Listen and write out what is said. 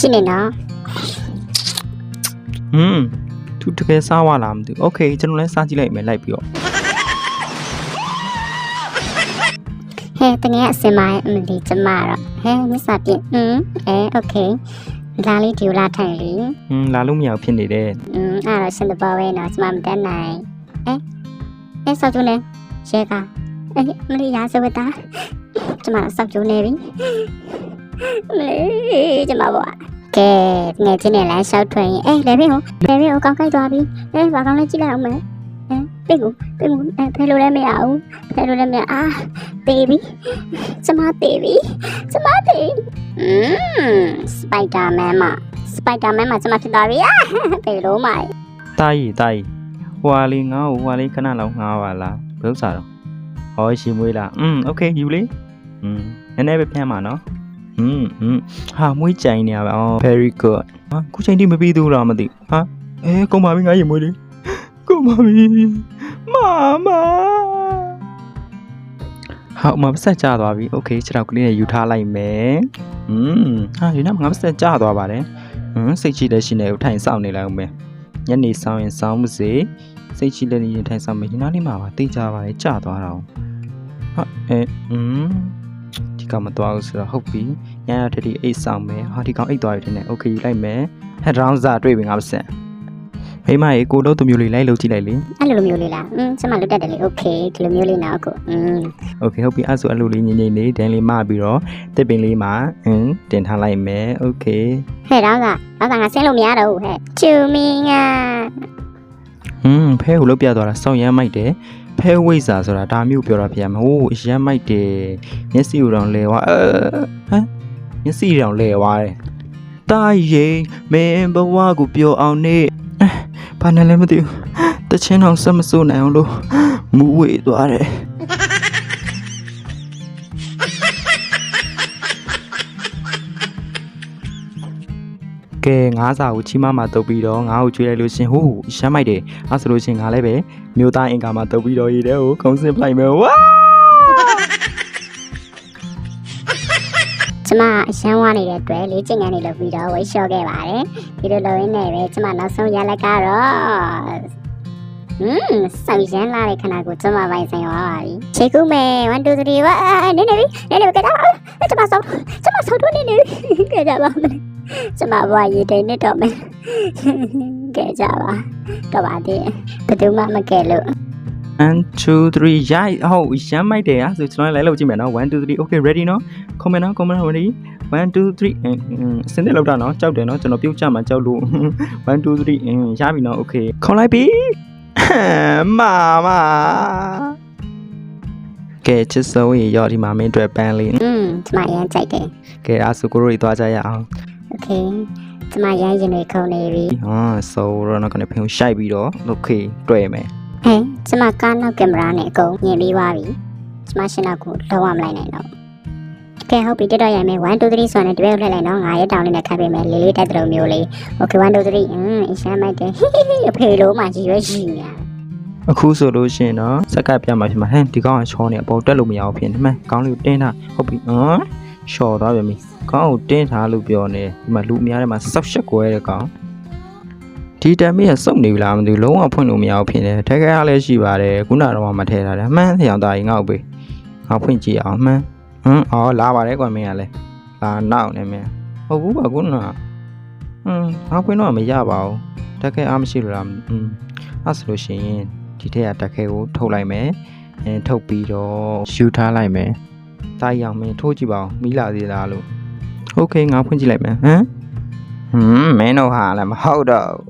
ကြည့်နေနော် ဟွန်းသူတကယ်စားဝလားမသိဘူးโอเคကျွန်တော်လည်းစားကြည့်လိုက်မယ်လိုက်ပြီးတော့ ဟဲတကယ်အစင်မအမလီကျမတော့ဟဲမစားပြင်းอืมအဲโอเคလာလေးဒီလာထိုင်လီ ဟွန်းလာလို့မရဘူးဖြစ်နေတယ် อืมအဲ့တော့ရှင်တဘောပဲနော်ကျမမတက်နိုင်အဲအဲဆောက်ကျူးနေရဲကအဲမလီရာစဝတာကျမဆောက်ကျူးနေပြီမလီကျမဘော ကဲငယ်ချင်းနဲ့လမ်းလျှောက်ထွင်ရင်အေးလေဘင်းကိုလေဘင်းကိုကောင်းကြိုက်သွားပြီအေးဘာကောင်းလဲကြည့်လိုက်အောင်မယ်အဲပိတ်ကိုပိတ်ကိုအဲဖဲလို့လည်းမရဘူးဖဲလို့လည်းမရအာတေးပြီကျမတေးပြီကျမတေးอืมစပိုက်ဒါမန်မစပိုက်ဒါမန်မကျမဖြစ်သွားပြီအာပေလို့မိုင် တာကြီးတာကြီးဟွာလေးငါ့ကိုဟွာလေးခဏလောက်ငှားပါလားဘယ်ဥစ္စာတော့ဟောရှင်မွေးလားอืมโอเคယူလေอืมနည်းနည်းပဲဖျန်းပါနော် อืมอืมဟာမွေးကြိုင်နေရပါအော် very good ဟာခုချိန်ထိမပြီးသေးဘူးလားမသိဘူးဟာအဲကုန်ပါပြီငါရင်မွေးလေးကုန်ပါပြီမမဟောက်မပတ်ဆက်ကြသွားပြီโอเคခြေထောက်ကလေးနဲ့ယူထားလိုက်မယ်อืมဟာဒီနောက်ငါပတ်ဆက်ကြသွားပါတယ်ဟမ်စိတ်ချလက်ရှိနေကိုထိုင်ဆောင်နေလိုက်အောင်မယ် ညနေဆောင်ရင်ဆောင်မစေစိတ်ချလက်နေရင်ထိုင်ဆောင်မယ်ဒီနားလေးမှာပါတိတ်ကြပါလေကြာသွားတော့ဟာအဲอืมဒီ ကောင်မသွားဘူးဆိုတော့ဟုတ်ပြီညရတတိအိတ်ဆောင်မယ်ဟာဒီကောင်အိတ်သွားပြီတဲ့နဲ့โอเคယူလိုက်မယ်ဟက်ဒရောင်းစာတွေ့ပြီငါမစက်မိမရေကိုလို့သူမျိုးလေးလိုက်လို့ကြည့်လိုက်လေ အဲ့လိုမျိုးလေးလားอืมကျမလွတ်တတ်တယ်လေโอเคဒီလိုမျိုးလေးနော်အခုอืม โอเคဟုတ်ပြီအဲ့ဆိုအဲ့လိုလေးငိမ့်ငိမ့်လေးဒန်လေးမပြီးတော့တစ်ပင်လေးမှာအင်းတင်ထားလိုက်မယ်โอเค ဟဲ့တော့ကတော့ကငါဆင်းလို့မရတော့ဘူးဟဲ့ကျူမင်းက ဟွန်းဖဲကိုလို့ပြသွားတာစောင့်ရမ်းမိုက်တယ် ဖဲဝိဇ္ဇာဆိုတာဒါမျိုးပြောတာဗျာမဟုတ်ရမ်းမိုက်တယ်မျက်စိကိုတောင်လဲသွားအဲဟမ်မျက်စိတောင်လဲသွားတယ်တာရီမင်းဘဝကိုပျော်အောင်နေအဲဘာနဲ့လဲမသိဘူးတချင်းအောင်ဆက်မစိုးနိုင်အောင်လို့မူဝေသွားတယ် ကဲငါးစာကိုချီမမှာတုပ်ပြီးတော့ငါ့ကိုကျွေးလိုက်လို့ရှင်ဟိုးရှမ်းမိုက်တယ်အဲဆိုလို့ရှင်ငါလည်းပဲမြို့သားအင်္ကာမှာတုပ်ပြီးတော့ရေးတယ်ဟိုခုံးစင်ပလိုက်မယ်ဝါကျမအရှမ်းဝနေတဲ့အတွက်လေးကျင်ငန်းနေလို့ပြီးတော့ဝိတ်လျှော့ခဲ့ပါတယ်ဒီလိုလိုရင်းနဲ့ပဲကျမနောက်ဆုံးရလက်ကတော့ อืมဆောက်ရမ်းလာတဲ့ခဏကိုကျမပိုင်ဆိုင်သွားပါပြီခြေကူးမယ်1 2 3ဝါနေနေပြီနေနေပြီကြတော့ကျမဆောက်ကျမဆောက်တော့နေနေပြီကြကြပါမယ်ကျမဘွားရည်တိန်နဲ့တော့မယ်ကြကြပါတော့ပါသေးဘယ်သူမှမကဲလို့1 2 3ရိုက်ဟုတ်ရမ်းမိုက်တယ်အဲဆိုကျွန်တော်လည်းလိုက်လုပ်ကြည့်မယ်နော်1 2 3 okay ready နော် comment နော် comment ready 1 2 3အင်းစင်တဲ့လောက်တာနော်ကြောက်တယ်နော်ကျွန်တော်ပြုတ်ကြမှာကြောက်လို့1 2 3အင်းရပြီနော် okay ခေါင်းလိုက်ပြီ မာမကဲချစ်စိုးရေရောဒီမှာမင်းအတွက်ပန်းလေး อืมကျမရမ်းကြိုက်တယ် ကဲအဲဆိုကိုရိုတွေသွားကြရအောင် โอเคကျမရမ်းရင်တွေခုံနေပြီ ဟာဆိုတော့နော်ကနေဖင်ကိုရှိုက်ပြီးတော့ okay တွေ့မယ် ဟဲ့ကျမကားနောက်ကင်မရာနဲ့အကုန်မြင်ပြီးသွားပြီကျမရှင်းတော့ကိုလုံးဝမလိုက်နိုင်တော့ ကဲဟုတ်ပြီတက်တော့ရိုင်မယ်1 2 3ဆိုရင်တပည့်ကိုလှည့်လိုက်နော်ငါရဲ့တောင်းလေးနဲ့ခတ်ပေးမယ်လေးလေးတက်တဲ့လိုမျိုးလေးโอเค1 2 3อืมအရှမ်းမိုက်တယ်အဖေလိုမှကြီးရွယ်ရှိနေ အခုဆိုလို့ရှိရင်တော့စက်ကပ်ပြမှာဖြစ်မှာဟမ်ဒီကောင်ကချောနေအပေါ်တက်လို့မရအောင်ဖြစ်နေမှန်ကောင်းလေးကိုတင်းထားဟုတ်ပြီဟမ်လျှော်သွားပြန်ပြီကောင်းကိုတင်းထားလို့ပြောနေဒီမှာလူအများထဲမှာစောက်ရှက်ကွဲတဲ့ကောင်ဒီတမ်မီးကစုံနေပြီလားမသိဘူးလုံးဝဖွင့်လို့မရအောင်ဖြစ်နေတယ်ထဲခဲအားလည်းရှိပါတယ်ခုနကတော့မထဲထားတယ်မှန်ဆရာသားကြီးငေါ့ပေးငါဖွင့်ကြည့်အောင်မှန် ဟမ်အော်လာပါတယ်ကွာမင်းကလည်းလာနောက်နေမင်းဟုတ်ဘူးပါခုနကဟမ်ငါဖွင့်တော့မရပါဘူးတက်ခဲအားမရှိလို့လားอืมအဲ့ဆိုလို့ရှိရင် ဒီထက်ကတက်ခဲကိုထုတ်လိုက်မယ်အဲထုတ်ပြီးတော့ယူထားလိုက်မယ်တားရအောင်မင်းထိုးကြည့်ပါဦးမီးလာသေးလားလို့โอเคငါဖွင့်ကြည့်လိုက်မယ်ဟမ်ဟမ်မင်းတို့ဟာလည်းမဟုတ်တော့ဘူး